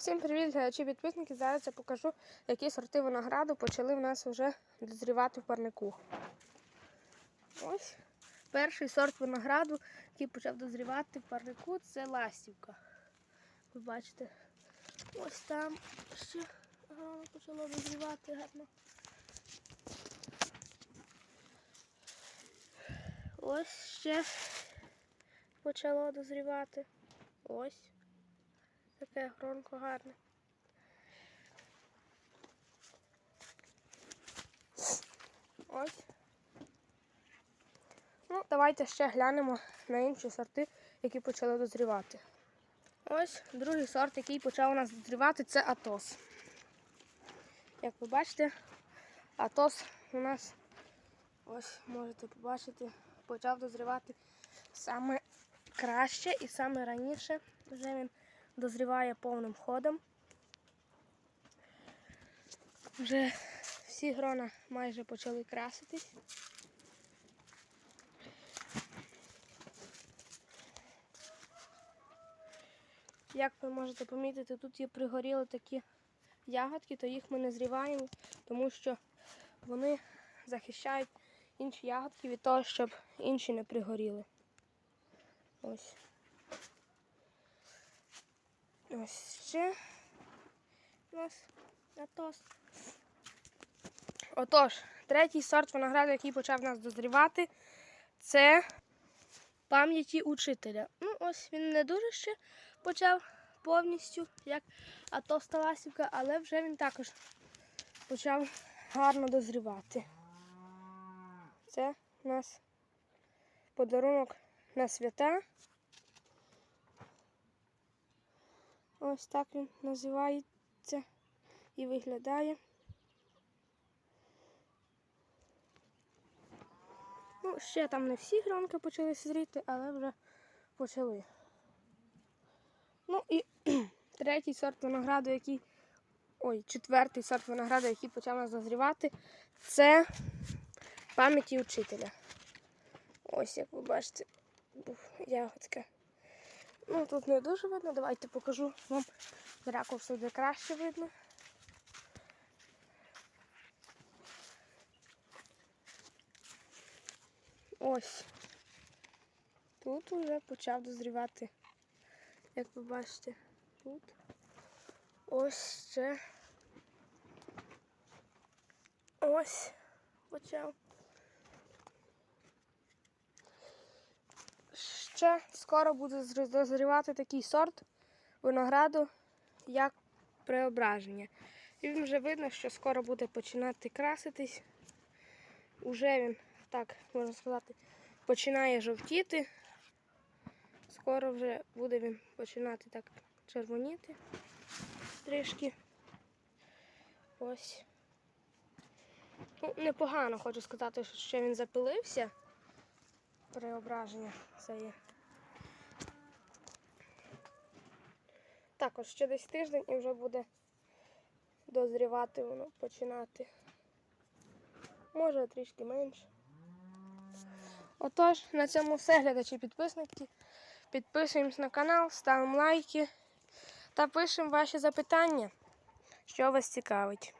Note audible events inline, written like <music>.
Всім привіт, глядачі підписники. Зараз я покажу, які сорти винограду почали в нас вже дозрівати в парнику. Ось перший сорт винограду, який почав дозрівати в парнику, це ластівка. Ви бачите, ось там ще гарно почало дозрівати гарно. Ось ще почало дозрівати. Ось. Таке гронко гарне. Ось. Ну, давайте ще глянемо на інші сорти, які почали дозрівати. Ось другий сорт, який почав у нас дозрівати, це Атос. Як ви бачите, Атос у нас, ось можете побачити, почав дозрівати саме краще і саме раніше. Вже він дозріває повним ходом. Вже всі грона майже почали краситись. Як ви можете помітити, тут є пригоріли такі ягодки, то їх ми не зріваємо, тому що вони захищають інші ягодки від того, щоб інші не пригоріли. Ось. Ось ще у нас атос. Отож, третій сорт винограду, який почав нас дозрівати, це пам'яті учителя. Ну, ось він не дуже ще почав повністю, як атос та ласівка, але вже він також почав гарно дозрівати. Це у нас подарунок на свята. Ось так він називається і виглядає. Ну, ще там не всі гронки почали зріти, але вже почали. Ну і <clears throat> третій сорт винограду, який. Ой, четвертий сорт винограду, який почав нас дозрівати, це пам'яті учителя. Ось як ви бачите, ягодка. Ну, тут не дуже видно. Давайте покажу вам з ракурсу, де краще видно. Ось. Тут вже почав дозрівати. Як ви бачите, тут. Ось ще. Ось почав. Ще скоро буде дозрівати такий сорт винограду, як преображення. І він вже видно, що скоро буде починати краситись. Уже він, так можна сказати, починає жовтіти. Скоро вже буде він починати так червоніти трішки. Ось. Ну, непогано хочу сказати, що він запилився. Преображення це є. Також ще десь тиждень і вже буде дозрівати воно, починати. Може трішки менше. Отож, на цьому все, глядачі підписники. Підписуємось на канал, ставимо лайки та пишемо ваші запитання, що вас цікавить.